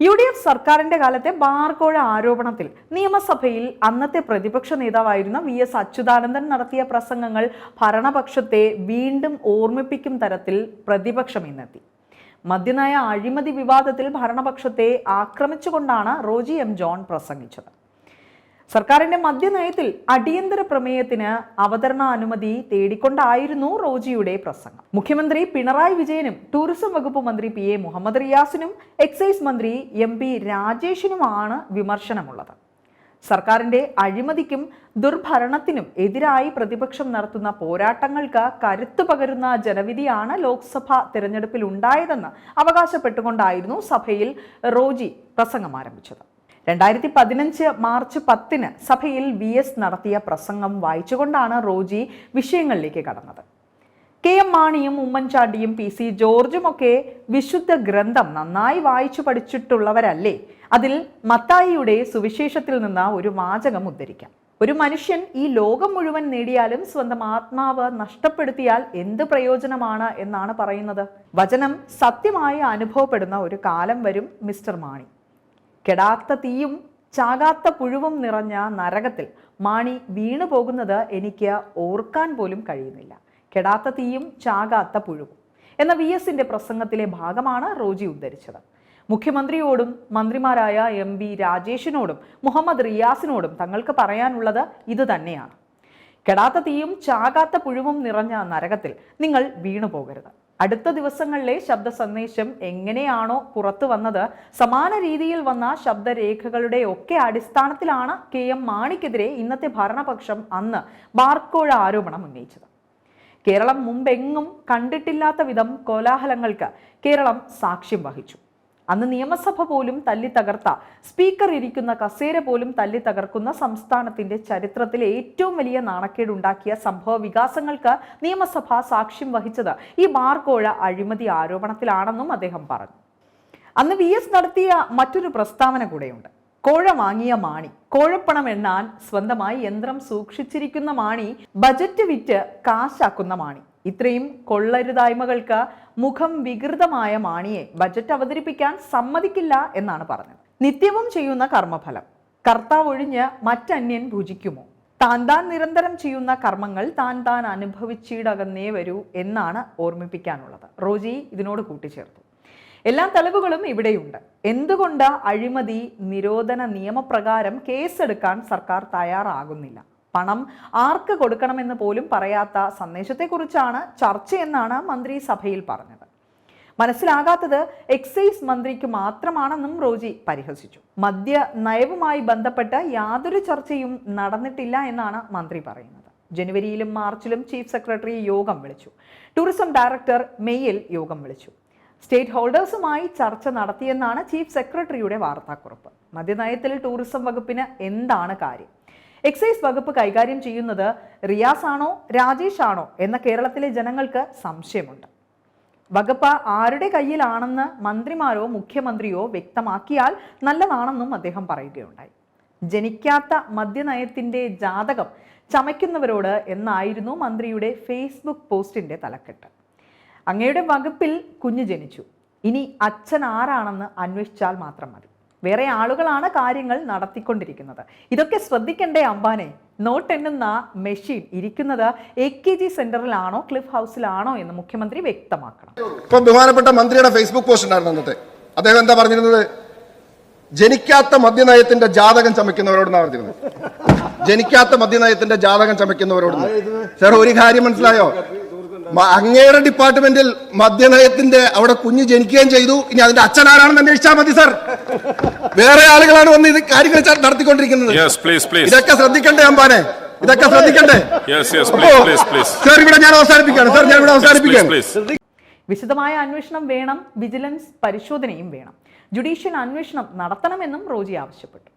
U D F സർക്കാരിന്റെ കാലത്തെ ബാർകോഴ ആരോപണത്തിൽ നിയമസഭയിൽ അന്നത്തെ പ്രതിപക്ഷ നേതാവായിരുന്ന വി എസ് അച്യുതാനന്ദൻ നടത്തിയ പ്രസംഗങ്ങൾ ഭരണപക്ഷത്തെ വീണ്ടും ഓർമ്മിപ്പിക്കും തരത്തിൽ പ്രതിപക്ഷം ഇന്നെത്തി. മദ്യനയ അഴിമതി വിവാദത്തിൽ ഭരണപക്ഷത്തെ ആക്രമിച്ചുകൊണ്ടാണ് റോജി എം ജോൺ പ്രസംഗിച്ചത്. സർക്കാരിന്റെ മദ്യനയത്തിൽ അടിയന്തര പ്രമേയത്തിന് അവതരണാനുമതി തേടിക്കൊണ്ടായിരുന്നു റോജിയുടെ പ്രസംഗം. മുഖ്യമന്ത്രി പിണറായി വിജയനും ടൂറിസം വകുപ്പ് മന്ത്രി പി എ മുഹമ്മദ് റിയാസിനും എക്സൈസ് മന്ത്രി എം പി രാജേഷിനുമാണ് വിമർശനമുള്ളത്. സർക്കാരിന്റെ അഴിമതിക്കും ദുർഭരണത്തിനും എതിരായി പ്രതിപക്ഷം നടത്തുന്ന പോരാട്ടങ്ങൾക്ക് കരുത്തു പകരുന്ന ജനവിധിയാണ് ലോക്സഭ തിരഞ്ഞെടുപ്പിൽ ഉണ്ടായതെന്ന് അവകാശപ്പെട്ടുകൊണ്ടായിരുന്നു സഭയിൽ റോജി പ്രസംഗം ആരംഭിച്ചത്. രണ്ടായിരത്തി പതിനഞ്ച് മാർച്ച് പത്തിന് സഭയിൽ വി എസ് നടത്തിയ പ്രസംഗം വായിച്ചുകൊണ്ടാണ് റോജി വിഷയങ്ങളിലേക്ക് കടന്നത്. കെ എം മാണിയും ഉമ്മൻചാണ്ടിയും പി സി ജോർജുമൊക്കെ വിശുദ്ധ ഗ്രന്ഥം നന്നായി വായിച്ചു പഠിച്ചിട്ടുള്ളവരല്ലേ? അതിൽ മത്തായിയുടെ സുവിശേഷത്തിൽ നിന്ന് ഒരു വാചകം ഉദ്ധരിക്കാം. ഒരു മനുഷ്യൻ ഈ ലോകം മുഴുവൻ നേടിയാലും സ്വന്തം ആത്മാവ് നഷ്ടപ്പെടുത്തിയാൽ എന്ത് പ്രയോജനമാണ് എന്നാണ് പറയുന്നത്? വചനം സത്യമായി അനുഭവപ്പെടുന്ന ഒരു കാലം വരും മിസ്റ്റർ മാണി. കെടാത്ത തീയും ചാകാത്ത പുഴുവും നിറഞ്ഞ നരകത്തിൽ മാണി വീണു പോകുന്നത് എനിക്ക് ഓർക്കാൻ പോലും കഴിയുന്നില്ല. കെടാത്ത തീയും ചാകാത്ത പുഴുവും. എന്ന വി എസിന്റെ പ്രസംഗത്തിലെ ഭാഗമാണ് റോജി ഉദ്ധരിച്ചത്. മുഖ്യമന്ത്രിയോടും മന്ത്രിമാരായ എം വി രാജേഷിനോടും മുഹമ്മദ് റിയാസിനോടും തങ്ങൾക്ക് പറയാനുള്ളത് ഇത് തന്നെയാണ്. കെടാത്ത തീയും ചാകാത്ത പുഴുവും നിറഞ്ഞ നരകത്തിൽ നിങ്ങൾ വീണു പോകരുത് അടുത്ത ദിവസങ്ങളിലെ ശബ്ദ സന്ദേശം എങ്ങനെയാണോ പുറത്തു വന്നത് സമാന രീതിയിൽ വന്ന ശബ്ദരേഖകളുടെ ഒക്കെ അടിസ്ഥാനത്തിലാണ് കെ എം മാണിക്കെതിരെ ഇന്നത്തെ ഭരണപക്ഷം അന്ന് ബാർക്കോഴ ആരോപണം ഉന്നയിച്ചത്. കേരളം മുമ്പെങ്ങും കണ്ടിട്ടില്ലാത്ത വിധം കോലാഹലങ്ങൾക്ക് കേരളം സാക്ഷ്യം വഹിച്ചു. അന്ന് നിയമസഭ പോലും തല്ലി തകർത്ത സ്പീക്കർ ഇരിക്കുന്ന കസേര പോലും തല്ലി തകർക്കുന്ന സംസ്ഥാനത്തിന്റെ ചരിത്രത്തിലെ ഏറ്റവും വലിയ നാണക്കേടുണ്ടാക്കിയ സംഭവ വികാസങ്ങൾക്ക് നിയമസഭ സാക്ഷ്യം വഹിച്ചത് ഈ മാർഗോഴ അഴിമതി ആരോപണത്തിലാണെന്നും അദ്ദേഹം പറഞ്ഞു. അന്ന് വി എസ് നടത്തിയ മറ്റൊരു പ്രസ്താവന കൂടെയുണ്ട്. കോഴ വാങ്ങിയ മാണി കോഴപ്പണം എണ്ണാൻ സ്വന്തമായി യന്ത്രം സൂക്ഷിച്ചിരിക്കുന്ന മാണി ബജറ്റ് വിറ്റ് കാശാക്കുന്ന മാണി. ഇത്രയും കൊള്ളരുതായ്മകൾക്ക് മുഖം വികൃതമായ മാണിയെ ബജറ്റ് അവതരിപ്പിക്കാൻ സമ്മതിക്കില്ല എന്നാണ് പറഞ്ഞത്. നിത്യവും ചെയ്യുന്ന കർമ്മഫലം. കർത്താവ് ഒഴിഞ്ഞ് മറ്റന്യൻ ഭുജിക്കുമോ? താൻ താൻ നിരന്തരം ചെയ്യുന്ന കർമ്മങ്ങൾ താൻ താൻ അനുഭവിച്ചിടകന്നേ വരൂ എന്നാണ് ഓർമ്മിപ്പിക്കാനുള്ളത്. റോജി ഇതിനോട് കൂട്ടിച്ചേർത്തു. എല്ലാ തെളിവുകളും ഇവിടെയുണ്ട്. എന്തുകൊണ്ട് അഴിമതി നിരോധന നിയമപ്രകാരം കേസെടുക്കാൻ സർക്കാർ തയ്യാറാകുന്നില്ല? പണം ആർക്ക് കൊടുക്കണമെന്ന് പോലും പറയാത്ത സന്ദേശത്തെക്കുറിച്ചാണ് ചർച്ചയെന്നാണ് മന്ത്രി സഭയിൽ പറഞ്ഞത്. മനസ്സിലാകാത്തത് എക്സൈസ് മന്ത്രിക്ക് മാത്രമാണെന്നും റോജി പരിഹസിച്ചു. മദ്യ നയവുമായി ബന്ധപ്പെട്ട് യാതൊരു ചർച്ചയും നടന്നിട്ടില്ല എന്നാണ് മന്ത്രി പറയുന്നത്. ജനുവരിയിലും മാർച്ചിലും ചീഫ് സെക്രട്ടറി യോഗം വിളിച്ചു. ടൂറിസം ഡയറക്ടർ മെയ്യിൽ യോഗം വിളിച്ചു. സ്റ്റേറ്റ് ഹോൾഡേഴ്സുമായി ചർച്ച നടത്തിയെന്നാണ് ചീഫ് സെക്രട്ടറിയുടെ വാർത്താക്കുറിപ്പ്. മദ്യനയത്തിൽ ടൂറിസം വകുപ്പിന് എന്താണ് കാര്യം? എക്സൈസ് വകുപ്പ് കൈകാര്യം ചെയ്യുന്നത് റിയാസ് ആണോ രാജേഷ് ആണോ എന്ന കേരളത്തിലെ ജനങ്ങൾക്ക് സംശയമുണ്ട്. വകുപ്പ് ആരുടെ കയ്യിലാണെന്ന് മന്ത്രിമാരോ മുഖ്യമന്ത്രിയോ വ്യക്തമാക്കിയാൽ നല്ലതാണെന്നും അദ്ദേഹം പറയുകയുണ്ടായി. ജനിക്കാത്ത മദ്യനയത്തിന്റെ ജാതകം ചമയ്ക്കുന്നവരോട് എന്നായിരുന്നു മന്ത്രിയുടെ ഫേസ്ബുക്ക് പോസ്റ്റിന്റെ തലക്കെട്ട്. അങ്ങയുടെ വകുപ്പിൽ കുഞ്ഞു ജനിച്ചു. ഇനി അച്ഛൻ ആരാണെന്ന് അന്വേഷിച്ചാൽ മാത്രം മതി. വേറെ ആളുകളാണ് കാര്യങ്ങൾ നടത്തിക്കൊണ്ടിരിക്കുന്നത്. ഇതൊക്കെ ശ്രദ്ധിക്കണ്ടേ അംബാനെ? നോട്ട് എണ്ണുന്ന മെഷീൻ ഇരിക്കുന്നത് എ കെ ജി സെന്ററിലാണോ ക്ലിഫ് ഹൗസിലാണോ എന്ന് മുഖ്യമന്ത്രി വ്യക്തമാക്കണം. ഇപ്പൊ ബഹുമാനപ്പെട്ട മന്ത്രിയുടെ ഫേസ്ബുക്ക് പോസ്റ്റ് ഉണ്ടായിരുന്നു അന്നത്തെ. അദ്ദേഹം എന്താ പറഞ്ഞിരുന്നത്? ജനിക്കാത്ത മദ്യനയത്തിന്റെ ജാതകം ചമയ്ക്കുന്നവരോടെന്നാണ് പറഞ്ഞിരുന്നത്. ജനിക്കാത്ത മദ്യനയത്തിന്റെ ജാതകം ചമയ്ക്കുന്നവരോട് സാർ ഒരു കാര്യം മനസ്സിലായോ? അങ്ങയുടെ ഡിപ്പാർട്ട്മെന്റിൽ മദ്യനയത്തിന്റെ അവിടെ കുഞ്ഞ് ജനിക്കുകയും ചെയ്തു. ഇനി അതിന്റെ അച്ഛനാരാണെന്ന് അന്വേഷിച്ചാൽ മതി സാർ. വേറെ ആളുകളാണ് വന്ന് ഇത് കാര്യങ്ങൾ നടത്തിക്കൊണ്ടിരിക്കുന്നത്. ഇതൊക്കെ ശ്രദ്ധിക്കണ്ടേ അമ്പാനെ? ഇതൊക്കെ ശ്രദ്ധിക്കണ്ടേ. സാർ ഇവിടെ ഞാൻ അവസാനിപ്പിക്കുകയാണ്. സാർ ഞാൻ ഇവിടെ അവസാനിപ്പിക്കുകയാണ്. വിശദമായ അന്വേഷണം വേണം വിജിലൻസ് പരിശോധനയും വേണം. ജുഡീഷ്യൽ അന്വേഷണം നടത്തണമെന്നും റോജി ആവശ്യപ്പെട്ടു.